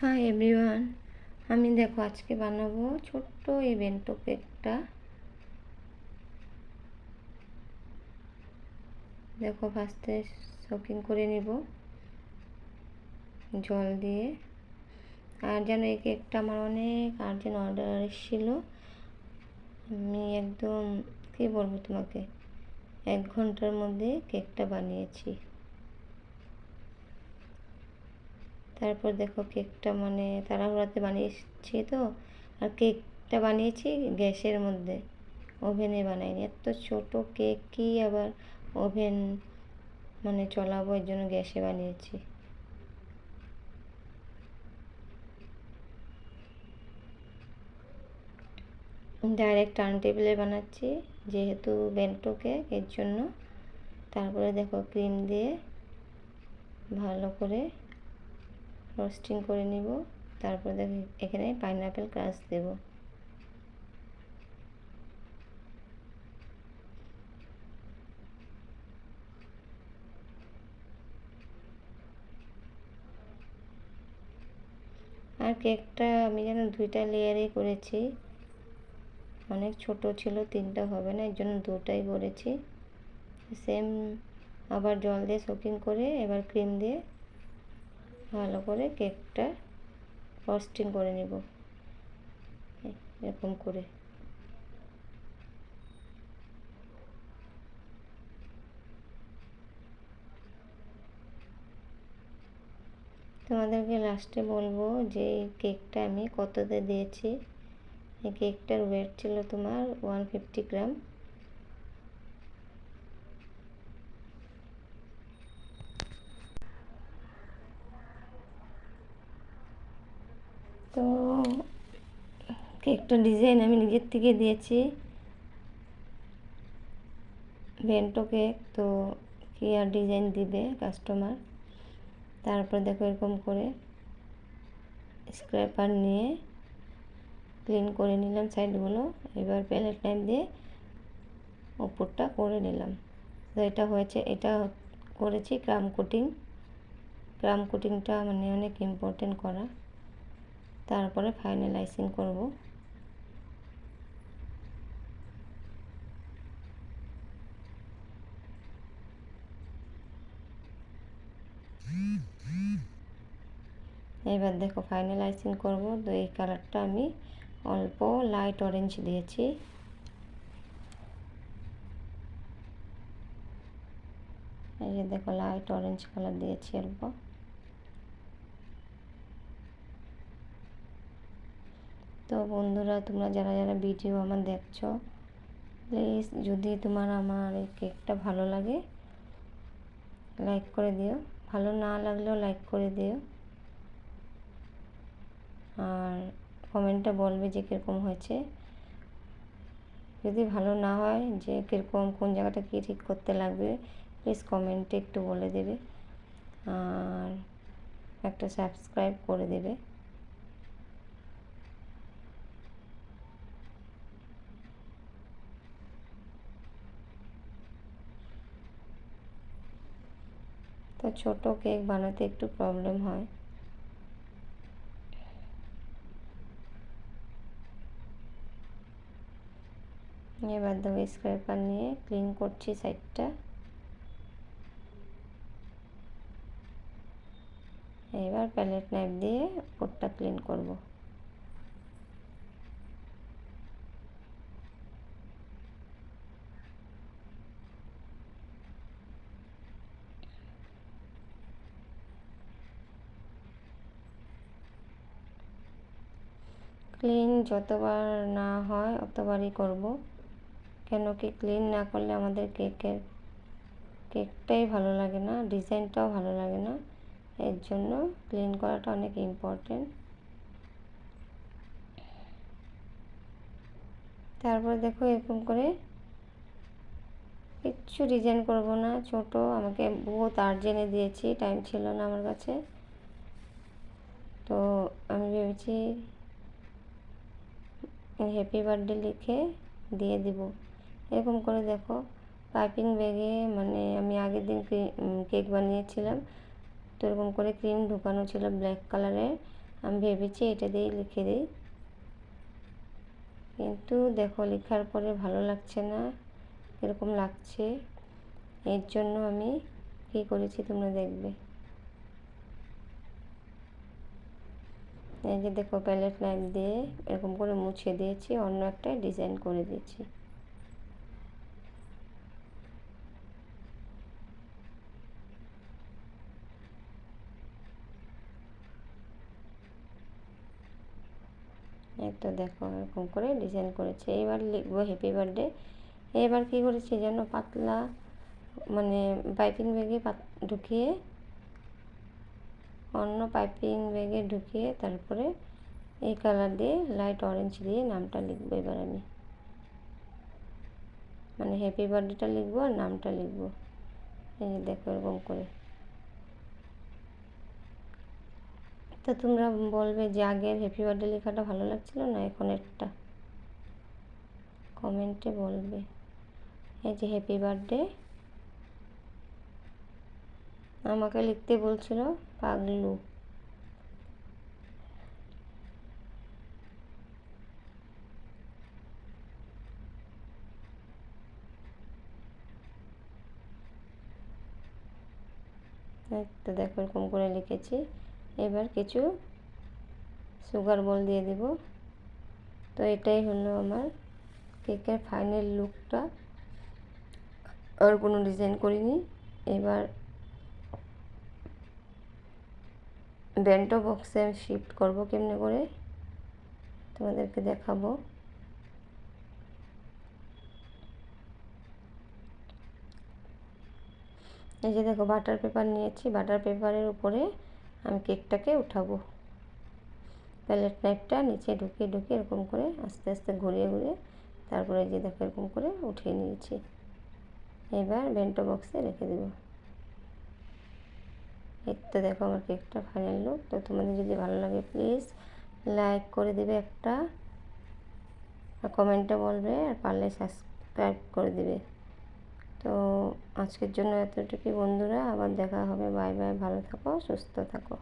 Hi everyone আমি দেখো আজকে বানাবো ছোট্ট এই বেন্টো কেকটা দেখো ফার্স্টে শপিং করে নিব, জল দিয়ে। আর যেন এই কেকটা আমার অনেক আর্জেন্ট অর্ডার এসেছিল, আমি একদম, কী বলব তোমাকে, এক ঘণ্টার মধ্যে কেকটা বানিয়েছি। তারপর দেখো কেকটা মানে তাড়াহুড়াতে বানিয়েছি তো, আর কেকটা বানিয়েছি গ্যাসের মধ্যে। ওভেনে বানাইনি, এত ছোট কেক, কি আবার ওভেন মানে চলাবো এর জন্য গ্যাসে বানিয়েছি। ডাইরেক্ট টার্ন টেবিলে বানাচ্ছি যেহেতু বেন্টো কেক, এর জন্য। তারপরে দেখো ক্রিম দিয়ে ভালো করে রোস্টিং করে নিব। তারপর দেখো এখানে পাইনাপেল ক্রাশ দেব। আর কেকটা আমি যেন দুইটা লেয়ারে করেছি। অনেক ছোট ছিল, তিনটা হবে না, এর জন্য দুটাই করেছি। সেম আবার জল দিয়ে সোকিং করে, এবার ক্রিম দিয়ে ভালো করে কেকটা ফ্রস্টিং করে নেব। এরকম করে। তোমাদেরকে লাস্টে বলব যে কেকটা আমি কততে দিয়েছি? এই কেকটার ওয়েট ছিল তোমার ওয়ান ফিফটি গ্রাম তো কেকটা ডিজাইন আমি নিজের থেকে দিয়েছি। বেন্টো কেক তো কি আর ডিজাইন দিবে কাস্টমার তারপর দেখো এরকম করে স্ক্র্যাপার নিয়ে ক্লিন করে নিলাম সাইডগুলো এবার প্যালেট টাইম দিয়ে ওপরটা করে নিলাম। তো এটা হয়েছে, এটা করেছি ক্রাম কোটিং ক্রাম কোটিংটা মানে অনেক ইম্পর্টেন্ট করা। তারপরে ফাইনালাইজিং করব। এবার দেখো ফাইনালাইজিং করব। তো এই কালারটা আমি অল্প লাইট অরেঞ্জ দিয়েছি। এই যে দেখো লাইট অরেঞ্জ কালার দিয়েছি অল্প। তো বন্ধুরা, তোমরা যারা যারা ভিডিও আমার দেখছ প্লিজ যদি তোমার আমার এই কেকটা ভালো লাগে লাইক করে দিও। ভালো না লাগলেও লাইক করে দিও। আর কমেন্টটা বলবে যে কীরকম হয়েছে। যদি ভালো না হয় যে কীরকম, কোন জায়গাটা কী ঠিক করতে লাগবে প্লিজ কমেন্টে একটু বলে দেবে। আর একটা সাবস্ক্রাইব করে দেবে। তো ছোট কেক বানাতে একটু প্রবলেম হয়। এবার দেবো স্ক্র্যাপার নিয়ে ক্লিন করছি সাইডটা এবার প্যালেট নাইফ দিয়ে উপরটা ক্লিন করব। ক্লিন যতবার না হয় অতবারই করব। কেন কি ক্লিন না করলে আমাদের কেকের কেকটাই ভালো লাগে না ডিজাইনটাও ভালো লাগে না। এর জন্য ক্লিন করাটা অনেক ইম্পর্টেন্ট তারপর দেখো এরকম করে কিচ্ছু ডিজাইন করব না, ছোট, আমাকে বহুত আর্জেন্টে দিয়েছি টাইম ছিল না আমার কাছে। তো আমি ভেবেছি হ্যাপি বার্থডে লিখে দিয়ে দিব। এরকম করে দেখো। পাইপিং ব্যাগে মানে আমি আগের দিন কেক বানিয়েছিলাম। তো এরকম করে ক্রিম ঢুকানো ছিল ব্ল্যাক কালারের আমি ভেবেছি এটা দিয়েই লিখে দিই। কিন্তু দেখো, লেখার পরে ভালো লাগছে না। এরকম লাগছে। এর জন্য আমি কী করেছি তোমরা দেখবে। এই যে দেখো, প্যালেট নাইফ দিয়ে এরকম করে মুছে দিয়েছি, অন্য একটা ডিজাইন করে দিয়েছি। তো দেখো, এরকম করে ডিজাইন করেছে। এবার লিখব হ্যাপি বার্থডে এবার কী করেছি যেন পাতলা মানে পাইপিং ব্যাগে ঢুকিয়ে, অন্য পাইপিং ব্যাগে ঢুকিয়ে তারপরে এই কালার দিয়ে লাইট অরেঞ্জ দিয়ে নামটা লিখব এবার আমি। মানে হ্যাপি বার্থডেটা লিখব আর নামটা লিখব। এই দেখো এরকম করে। তো তোমরা বলবে যে আগের হ্যাপি বার্থডে লেখাটা ভালো লাগছিল না? এখন একটা কমেন্টে বলবে। এই যে হ্যাপি বার্থডে আমাকে লিখতে বলছিল পাগলু। তো দেখো এরকম করে লিখেছি। এবার কিছু সুগার বল দিয়ে দিব। তো এটাই হলো আমার কেকের ফাইনাল লুকটা আর কোনো ডিজাইন করিনি। এবার ব্যান্টো বক্সে আমি শিফট করব কেমনে করে? তোমাদেরকে দেখাবো। এই যে দেখো বাটার পেপার নিয়েছি। বাটার পেপারের উপরে আমি কেকটাকে উঠাবো। প্যালেট নাইফটা নিচে ঢুকিয়ে ঢুকিয়ে এরকম করে আস্তে আস্তে ঘুরিয়ে ঘুরিয়ে তারপরে যে দেখো এরকম করে উঠিয়ে নিয়েছি। এবার বেন্টো বক্সে রেখে দেব। এই তো দেখো আমার কেকটা ফাইনাল লুক তো তোমাদের যদি ভালো লাগে প্লিজ লাইক করে দেবে একটা। আর কমেন্টে বলবে আর পারলে সাবস্ক্রাইব করে দেবে। তো আজকের জন্য এতটুকুই বন্ধুরা আবার দেখা হবে। বাই বাই ভালো থাকো সুস্থ থাকো।